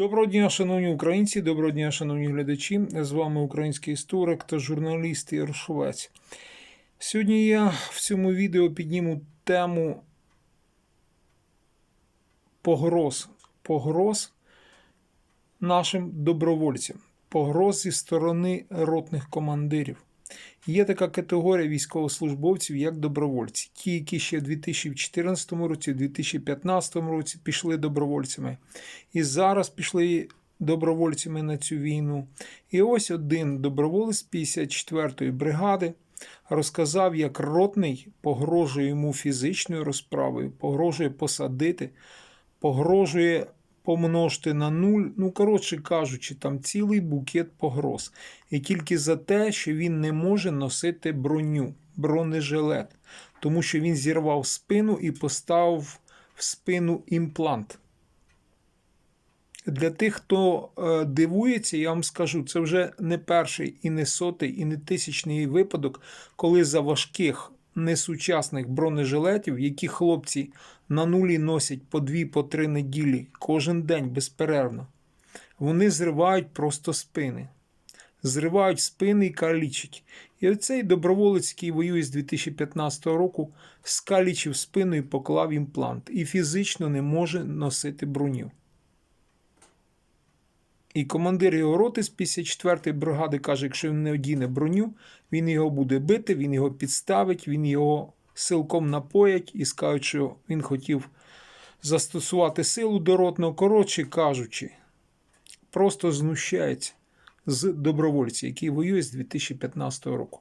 Доброго дня, шановні українці, доброго дня, шановні глядачі. З вами український історик та журналіст Ігор Сьогодні я в цьому відео підніму тему погроз. Погроз нашим добровольцям, погроз зі сторони ротних командирів. Є така категорія військовослужбовців, як добровольці. Ті, які ще в 2014 році, в 2015 році пішли добровольцями, і зараз пішли добровольцями на цю війну. І ось один доброволець 54-ї бригади розказав, як ротний погрожує йому фізичною розправою, погрожує посадити, погрожує помножити на нуль. Ну, коротше кажучи, там цілий букет погроз. І тільки за те, що він не може носити броню, бронежилет, тому що він зірвав спину і поставив в спину імплант. Для тих, хто е, дивується, я вам скажу, це вже не перший і не сотий, і не тисячний випадок, коли за важких несучасних бронежилетів, які хлопці на нулі носять по дві, по три неділі кожен день безперервно, вони зривають просто спини. Зривають спини і калічать. І оцей доброволець, який воює з 2015 року, скалічив спину і поклав імплант. І фізично не може носити броню. І командир його роти з 54-ї бригади каже, якщо він не одіне броню, він його буде бити, він його підставить, він його силком напоять і скажуть, що він хотів застосувати силу до ротного. Коротше кажучи, просто знущається з добровольця, який воює з 2015 року.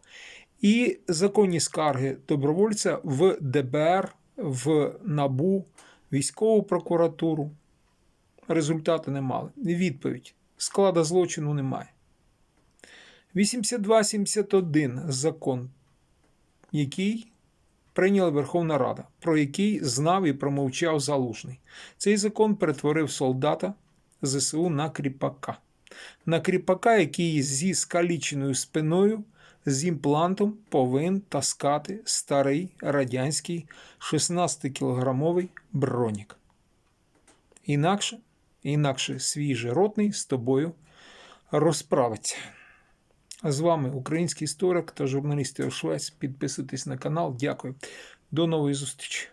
І законні скарги добровольця в ДБР, в НАБУ, військову прокуратуру. Результати не мали. Відповідь. Склада злочину немає. 8271 закон, який прийняла Верховна Рада, про який знав і промовчав Залужний. Цей закон перетворив солдата ЗСУ на кріпака. На кріпака, який зі скаліченою спиною, з імплантом повинен таскати старий радянський 16-кілограмовий бронік. Інакше інакше свій же ротний з тобою розправиться. З вами український історик та журналіст Швець. Підписуйтесь на канал. Дякую. До нової зустрічі.